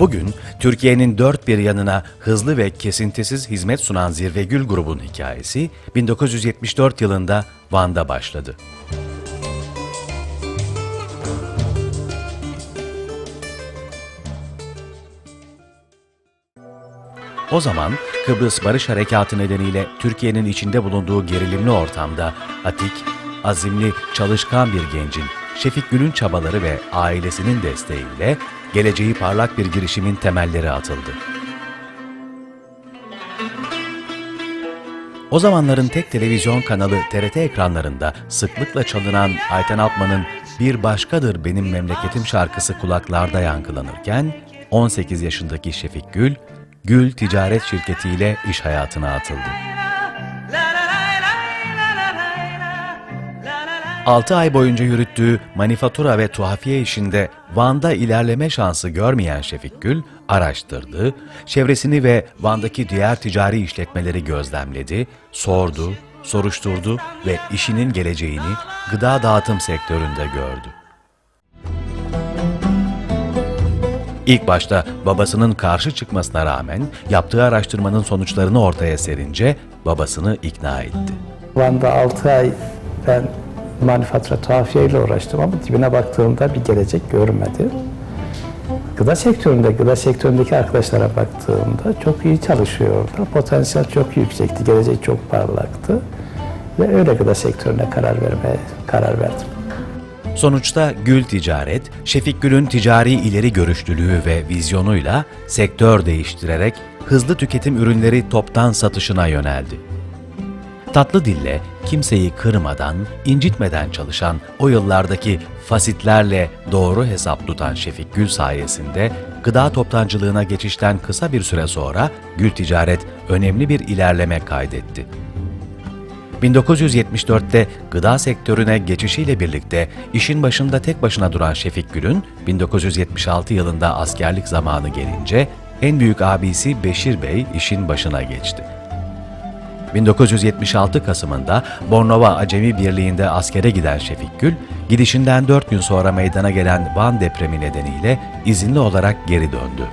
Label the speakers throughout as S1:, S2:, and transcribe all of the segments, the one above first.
S1: Bugün Türkiye'nin dört bir yanına hızlı ve kesintisiz hizmet sunan Zirvegül grubun hikayesi 1974 yılında Van'da başladı. O zaman Kıbrıs Barış Harekatı nedeniyle Türkiye'nin içinde bulunduğu gerilimli ortamda atik, azimli, çalışkan bir gencin Şefik Gül'ün çabaları ve ailesinin desteğiyle geleceği parlak bir girişimin temelleri atıldı. O zamanların tek televizyon kanalı TRT ekranlarında sıklıkla çalınan Ayten Altman'ın Bir Başkadır Benim Memleketim şarkısı kulaklarda yankılanırken 18 yaşındaki Şefik Gül, Gül Ticaret Şirketi ile iş hayatına atıldı. 6 ay boyunca yürüttüğü manifatura ve tuhafiye işinde Van'da ilerleme şansı görmeyen Şefik Gül, araştırdı, çevresini ve Van'daki diğer ticari işletmeleri gözlemledi, sordu, soruşturdu ve işinin geleceğini gıda dağıtım sektöründe gördü. İlk başta babasının karşı çıkmasına rağmen yaptığı araştırmanın sonuçlarını ortaya serince babasını ikna etti.
S2: Van'da 6 ay ben manifatura tuhafiye ile uğraştım ama dibine baktığımda bir gelecek görmedi. Gıda sektöründe, gıda sektöründeki arkadaşlara baktığımda çok iyi çalışıyordu. Potansiyel çok yüksekti, gelecek çok parlaktı. Ve öyle gıda sektörüne karar vermeye karar verdim.
S1: Sonuçta Gül Ticaret, Şefik Gül'ün ticari ileri görüşlülüğü ve vizyonuyla sektör değiştirerek hızlı tüketim ürünleri toptan satışına yöneldi. Tatlı dille kimseyi kırmadan, incitmeden çalışan o yıllardaki fasitlerle doğru hesap tutan Şefik Gül sayesinde gıda toptancılığına geçişten kısa bir süre sonra Gül Ticaret önemli bir ilerleme kaydetti. 1974'te gıda sektörüne geçişiyle birlikte işin başında tek başına duran Şefik Gül'ün 1976 yılında askerlik zamanı gelince en büyük abisi Beşir Bey işin başına geçti. 1976 Kasım'ında Bornova Acemi Birliği'nde askere giden Şefik Gül, gidişinden 4 gün sonra meydana gelen Van depremi nedeniyle izinli olarak geri döndü.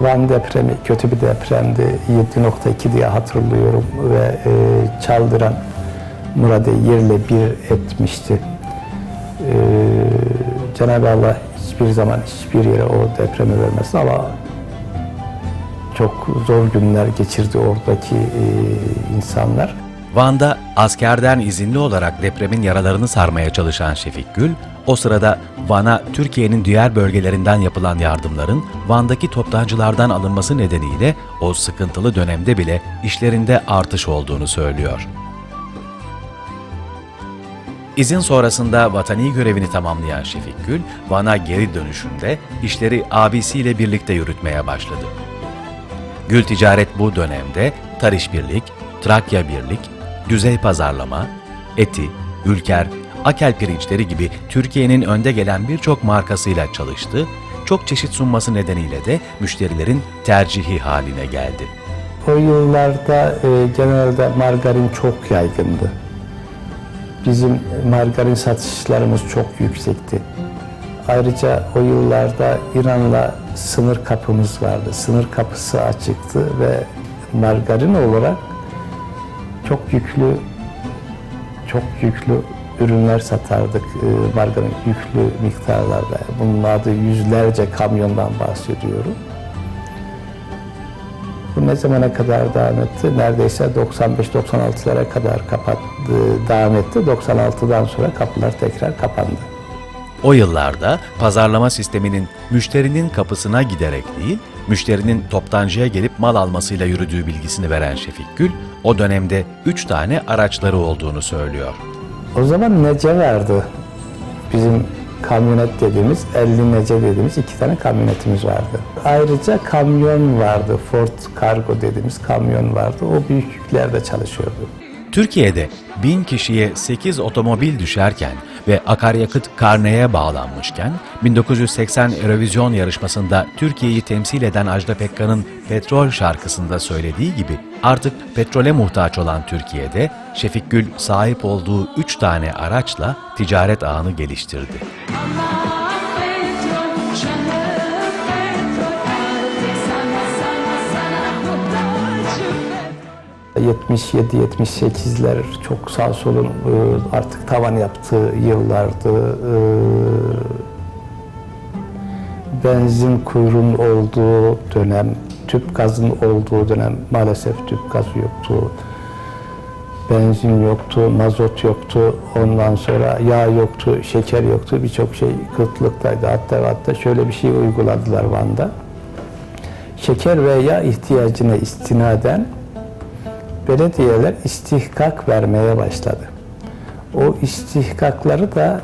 S2: Van depremi kötü bir depremdi. 7.2 diye hatırlıyorum ve e, çaldıran Murad'ı yerle bir etmişti. E, Cenab-ı Allah hiçbir zaman hiçbir yere o depremi vermesin ama çok zor günler geçirdi oradaki e, insanlar.
S1: Van'da askerden izinli olarak depremin yaralarını sarmaya çalışan Şefik Gül, o sırada Van'a Türkiye'nin diğer bölgelerinden yapılan yardımların Van'daki toptancılardan alınması nedeniyle o sıkıntılı dönemde bile işlerinde artış olduğunu söylüyor. İzin sonrasında vatani görevini tamamlayan Şefik Gül, Van'a geri dönüşünde işleri abisiyle birlikte yürütmeye başladı. Gül Ticaret bu dönemde Tarış Birlik, Trakya Birlik, Düzey Pazarlama, Eti, Ülker, Akel pirinçleri gibi Türkiye'nin önde gelen birçok markasıyla çalıştı, çok çeşit sunması nedeniyle de müşterilerin tercihi haline geldi.
S2: O yıllarda e, genelde margarin çok yaygındı. Bizim margarin satışlarımız çok yüksekti. Ayrıca o yıllarda İran'la sınır kapımız vardı. Sınır kapısı açıktı ve margarin olarak çok yüklü çok yüklü ürünler satardık. E, margarin yüklü miktarlarda. Bunun adı yüzlerce kamyondan bahsediyorum. Bu ne zamana kadar devam etti? Neredeyse 95-96'lara kadar kapattı, devam etti. 96'dan sonra kapılar tekrar kapandı.
S1: O yıllarda pazarlama sisteminin müşterinin kapısına giderek değil, müşterinin toptancıya gelip mal almasıyla yürüdüğü bilgisini veren Şefik Gül, o dönemde 3 tane araçları olduğunu söylüyor.
S2: O zaman nece vardı. Bizim kamyonet dediğimiz, 50 nece dediğimiz iki tane kamyonetimiz vardı. Ayrıca kamyon vardı, Ford Cargo dediğimiz kamyon vardı. O büyük yüklerde çalışıyordu.
S1: Türkiye'de 1000 kişiye 8 otomobil düşerken ve akaryakıt karneye bağlanmışken 1980 Eurovision yarışmasında Türkiye'yi temsil eden Ajda Pekkan'ın Petrol şarkısında söylediği gibi artık petrole muhtaç olan Türkiye'de Şefik Gül sahip olduğu 3 tane araçla ticaret ağını geliştirdi.
S3: Allah
S2: 77-78'ler çok sağ solun e, artık tavan yaptığı yıllardı. E, Benzin kuyruğunun olduğu dönem, tüp gazın olduğu dönem maalesef tüp gazı yoktu. Benzin yoktu, mazot yoktu, ondan sonra yağ yoktu, şeker yoktu, birçok şey kıtlıktaydı. Hatta hatta şöyle bir şey uyguladılar Van'da. Şeker ve yağ ihtiyacına istinaden belediyeler istihkak vermeye başladı. O istihkakları da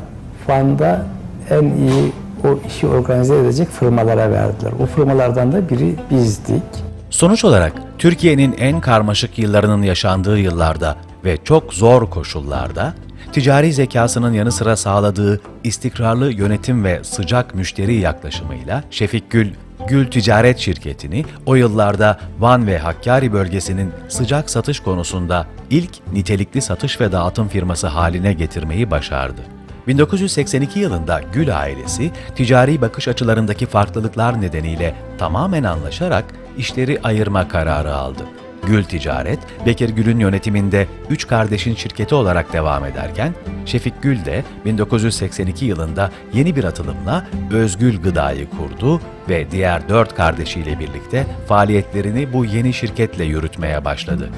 S2: Van'da en iyi o işi organize edecek firmalara verdiler. O firmalardan da biri bizdik.
S1: Sonuç olarak Türkiye'nin en karmaşık yıllarının yaşandığı yıllarda ve çok zor koşullarda ticari zekasının yanı sıra sağladığı istikrarlı yönetim ve sıcak müşteri yaklaşımıyla Şefik Gül, Gül Ticaret Şirketi'ni o yıllarda Van ve Hakkari bölgesinin sıcak satış konusunda ilk nitelikli satış ve dağıtım firması haline getirmeyi başardı. 1982 yılında Gül ailesi ticari bakış açılarındaki farklılıklar nedeniyle tamamen anlaşarak işleri ayırma kararı aldı. Gül Ticaret, Bekir Gül'ün yönetiminde üç kardeşin şirketi olarak devam ederken, Şefik Gül de 1982 yılında yeni bir atılımla Özgül Gıda'yı kurdu ve diğer dört kardeşiyle birlikte faaliyetlerini bu yeni şirketle yürütmeye başladı.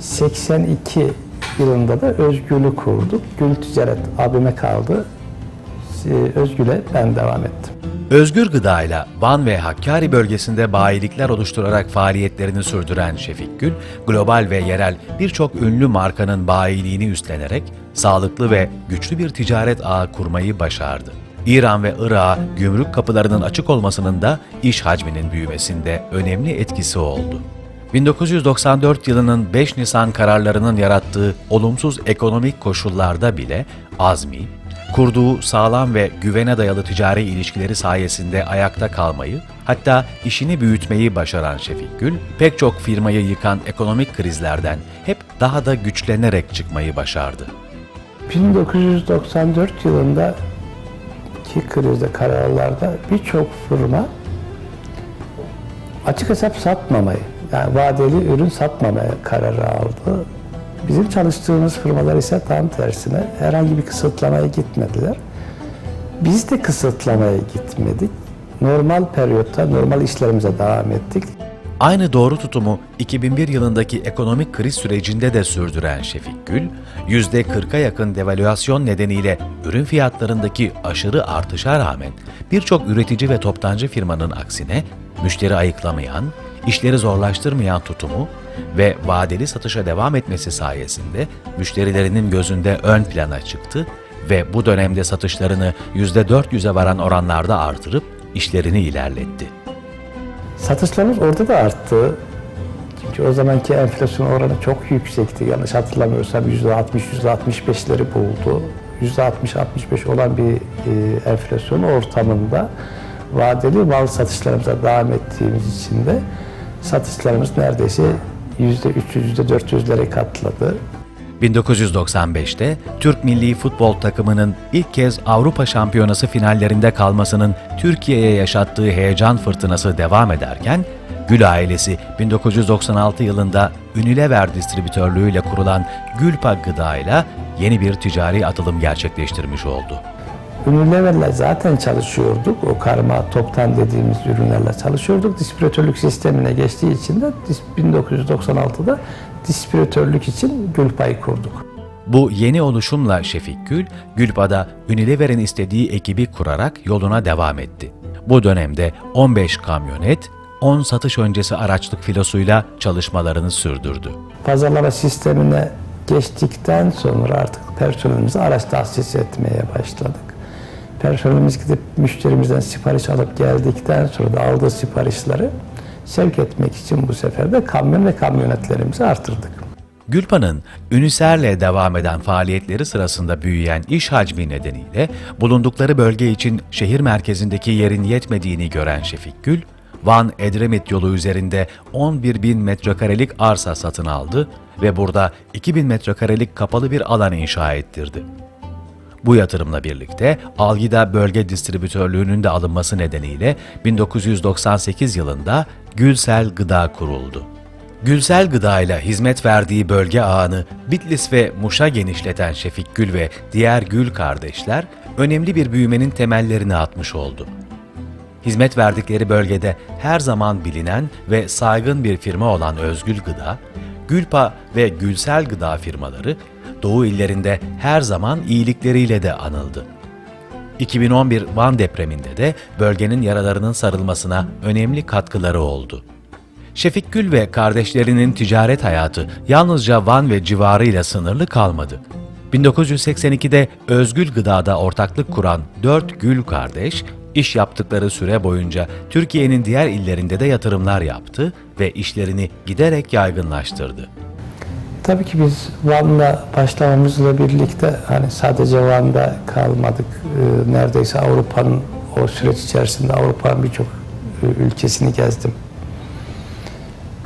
S2: 82 yılında da Özgül'ü kurduk. Gül Ticaret abime kaldı. Ee, Özgül'e ben devam ettim.
S1: Özgür Gıda ile Van ve Hakkari bölgesinde bayilikler oluşturarak faaliyetlerini sürdüren Şefik Gül, global ve yerel birçok ünlü markanın bayiliğini üstlenerek sağlıklı ve güçlü bir ticaret ağı kurmayı başardı. İran ve Irak'a gümrük kapılarının açık olmasının da iş hacminin büyümesinde önemli etkisi oldu. 1994 yılının 5 Nisan kararlarının yarattığı olumsuz ekonomik koşullarda bile azmi, kurduğu sağlam ve güvene dayalı ticari ilişkileri sayesinde ayakta kalmayı, hatta işini büyütmeyi başaran Şefik Gül, pek çok firmayı yıkan ekonomik krizlerden hep daha da güçlenerek çıkmayı başardı.
S2: 1994 yılında ki krizde kararlarda birçok firma açık hesap satmamayı, yani vadeli ürün satmamaya kararı aldı. Bizim çalıştığımız firmalar ise tam tersine herhangi bir kısıtlamaya gitmediler. Biz de kısıtlamaya gitmedik. Normal periyotta normal işlerimize devam ettik.
S1: Aynı doğru tutumu 2001 yılındaki ekonomik kriz sürecinde de sürdüren Şefik Gül, %40'a yakın devalüasyon nedeniyle ürün fiyatlarındaki aşırı artışa rağmen birçok üretici ve toptancı firmanın aksine müşteri ayıklamayan, işleri zorlaştırmayan tutumu ve vadeli satışa devam etmesi sayesinde müşterilerinin gözünde ön plana çıktı ve bu dönemde satışlarını %400'e varan oranlarda artırıp işlerini ilerletti.
S2: Satışlarımız orada da arttı. Çünkü o zamanki enflasyon oranı çok yüksekti. Yanlış hatırlamıyorsam %60, %65'leri buldu. %60-65 olan bir e, enflasyon ortamında vadeli mal satışlarımıza devam ettiğimiz için de satışlarımız neredeyse %300, %400'lere katladı.
S1: 1995'te Türk milli futbol takımının ilk kez Avrupa Şampiyonası finallerinde kalmasının Türkiye'ye yaşattığı heyecan fırtınası devam ederken, Gül ailesi 1996 yılında Unilever distribütörlüğüyle kurulan Gülpa Gıda ile yeni bir ticari atılım gerçekleştirmiş oldu.
S2: Ürünlerle zaten çalışıyorduk. O karma toptan dediğimiz ürünlerle çalışıyorduk. Distribütörlük sistemine geçtiği için de 1996'da distribütörlük için Gülpay kurduk.
S1: Bu yeni oluşumla Şefik Gül, Gülpa'da Unilever'in istediği ekibi kurarak yoluna devam etti. Bu dönemde 15 kamyonet, 10 satış öncesi araçlık filosuyla çalışmalarını sürdürdü.
S2: Pazarlama sistemine geçtikten sonra artık personelimize araç tahsis etmeye başladık. Personelimiz gidip müşterimizden sipariş alıp geldikten sonra da aldığı siparişleri sevk etmek için bu sefer de kamyon ve kamyonetlerimizi artırdık.
S1: Gülpa'nın Üniser'le devam eden faaliyetleri sırasında büyüyen iş hacmi nedeniyle bulundukları bölge için şehir merkezindeki yerin yetmediğini gören Şefik Gül, Van-Edremit yolu üzerinde 11 bin metrekarelik arsa satın aldı ve burada 2000 metrekarelik kapalı bir alan inşa ettirdi. Bu yatırımla birlikte Algida Bölge Distribütörlüğü'nün de alınması nedeniyle 1998 yılında Gülsel Gıda kuruldu. Gülsel gıdayla hizmet verdiği bölge ağını Bitlis ve Muş'a genişleten Şefik Gül ve diğer Gül kardeşler önemli bir büyümenin temellerini atmış oldu. Hizmet verdikleri bölgede her zaman bilinen ve saygın bir firma olan Özgül Gıda, Gülpa ve Gülsel Gıda firmaları Doğu illerinde her zaman iyilikleriyle de anıldı. 2011 Van depreminde de bölgenin yaralarının sarılmasına önemli katkıları oldu. Şefik Gül ve kardeşlerinin ticaret hayatı yalnızca Van ve civarıyla sınırlı kalmadı. 1982'de Özgül Gıda'da ortaklık kuran dört Gül kardeş, iş yaptıkları süre boyunca Türkiye'nin diğer illerinde de yatırımlar yaptı ve işlerini giderek yaygınlaştırdı.
S2: Tabii ki biz Van'la başlamamızla birlikte hani sadece Van'da kalmadık. Ee, neredeyse Avrupa'nın o süreç içerisinde Avrupa'nın birçok e, ülkesini gezdim.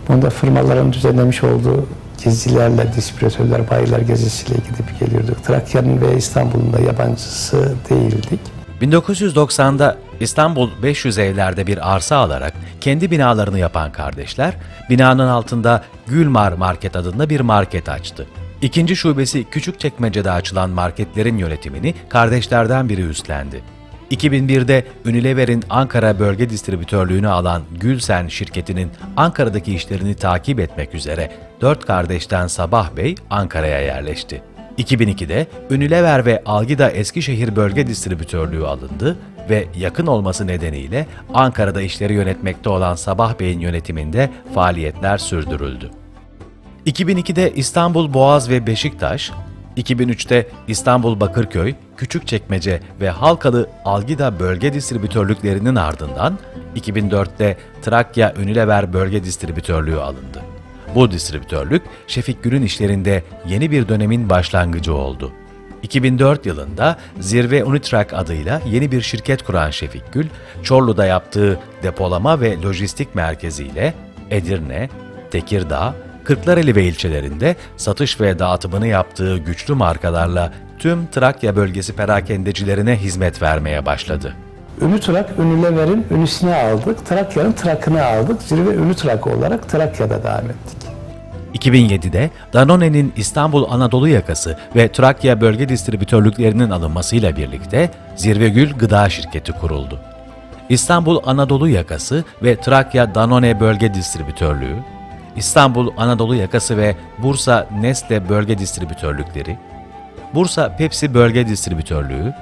S2: Bunda firmaların düzenlemiş olduğu gezilerle, distribütörler, bayiler gezisiyle gidip geliyorduk. Trakya'nın ve İstanbul'un da yabancısı değildik.
S1: 1990'da İstanbul 500 evlerde bir arsa alarak kendi binalarını yapan kardeşler, binanın altında Gülmar Market adında bir market açtı. İkinci şubesi Küçükçekmece'de açılan marketlerin yönetimini kardeşlerden biri üstlendi. 2001'de Unilever'in Ankara bölge distribütörlüğünü alan Gülsen şirketinin Ankara'daki işlerini takip etmek üzere dört kardeşten Sabah Bey Ankara'ya yerleşti. 2002'de Unilever ve Algida Eskişehir Bölge Distribütörlüğü alındı ve yakın olması nedeniyle Ankara'da işleri yönetmekte olan Sabah Bey'in yönetiminde faaliyetler sürdürüldü. 2002'de İstanbul Boğaz ve Beşiktaş, 2003'te İstanbul Bakırköy, Küçükçekmece ve Halkalı Algida bölge distribütörlüklerinin ardından 2004'te Trakya Unilever bölge distribütörlüğü alındı. Bu distribütörlük Şefik Gül'ün işlerinde yeni bir dönemin başlangıcı oldu. 2004 yılında Zirve Unitrak adıyla yeni bir şirket kuran Şefik Gül, Çorlu'da yaptığı depolama ve lojistik merkeziyle Edirne, Tekirdağ, Kırklareli ve ilçelerinde satış ve dağıtımını yaptığı güçlü markalarla tüm Trakya bölgesi perakendecilerine hizmet vermeye başladı.
S2: Ünlü Trak, Unilever'in ünüsünü aldık. Trakya'nın Trak'ını aldık. Zirve Ünlü Trak olarak Trakya'da devam ettik.
S1: 2007'de Danone'nin İstanbul Anadolu yakası ve Trakya bölge distribütörlüklerinin alınmasıyla birlikte Zirvegül Gıda Şirketi kuruldu. İstanbul Anadolu yakası ve Trakya Danone bölge distribütörlüğü, İstanbul Anadolu yakası ve Bursa Nestle bölge distribütörlükleri, Bursa Pepsi bölge distribütörlüğü,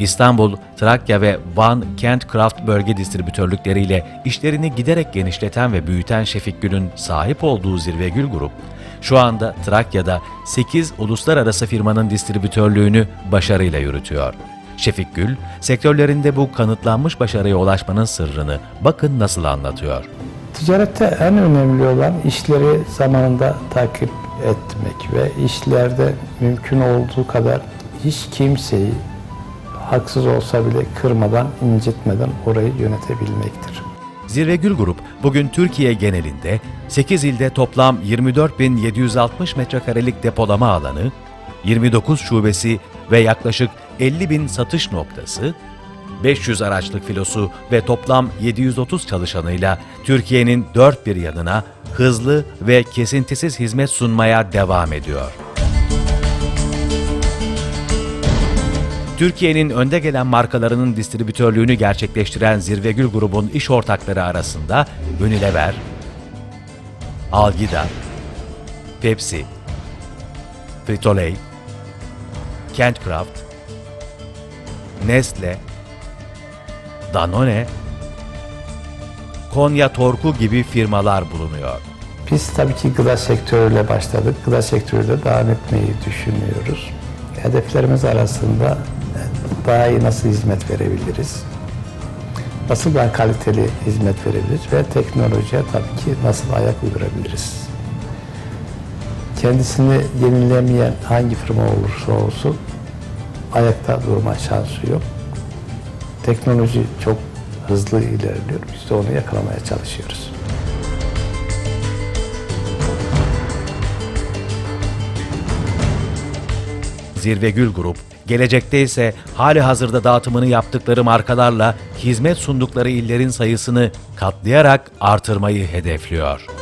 S1: İstanbul, Trakya ve Van Kent Craft bölge distribütörlükleriyle işlerini giderek genişleten ve büyüten Şefik Gül'ün sahip olduğu Zirvegül Grup, şu anda Trakya'da 8 uluslararası firmanın distribütörlüğünü başarıyla yürütüyor. Şefik Gül, sektörlerinde bu kanıtlanmış başarıya ulaşmanın sırrını bakın nasıl anlatıyor.
S2: Ticarette en önemli olan işleri zamanında takip etmek ve işlerde mümkün olduğu kadar hiç kimseyi haksız olsa bile kırmadan, incitmeden orayı yönetebilmektir.
S1: Zirvegül Grup bugün Türkiye genelinde 8 ilde toplam 24.760 metrekarelik depolama alanı, 29 şubesi ve yaklaşık 50 bin satış noktası, 500 araçlık filosu ve toplam 730 çalışanıyla Türkiye'nin dört bir yanına hızlı ve kesintisiz hizmet sunmaya devam ediyor. Türkiye'nin önde gelen markalarının distribütörlüğünü gerçekleştiren Zirvegül grubun iş ortakları arasında Unilever, Algida, Pepsi, Frito-Lay, Kentcraft, Nestle, Danone, Konya Torku gibi firmalar bulunuyor.
S2: Biz tabii ki gıda sektörüyle başladık. Gıda sektörüyle devam etmeyi düşünüyoruz. Hedeflerimiz arasında daha iyi nasıl hizmet verebiliriz? Nasıl daha kaliteli hizmet verebiliriz ve teknolojiye tabii ki nasıl ayak uydurabiliriz? Kendisini yenilemeyen hangi firma olursa olsun ayakta durma şansı yok. Teknoloji çok hızlı ilerliyor. Biz de onu yakalamaya çalışıyoruz.
S1: Zirvegül Grup, gelecekte ise hali hazırda dağıtımını yaptıkları markalarla hizmet sundukları illerin sayısını katlayarak artırmayı hedefliyor.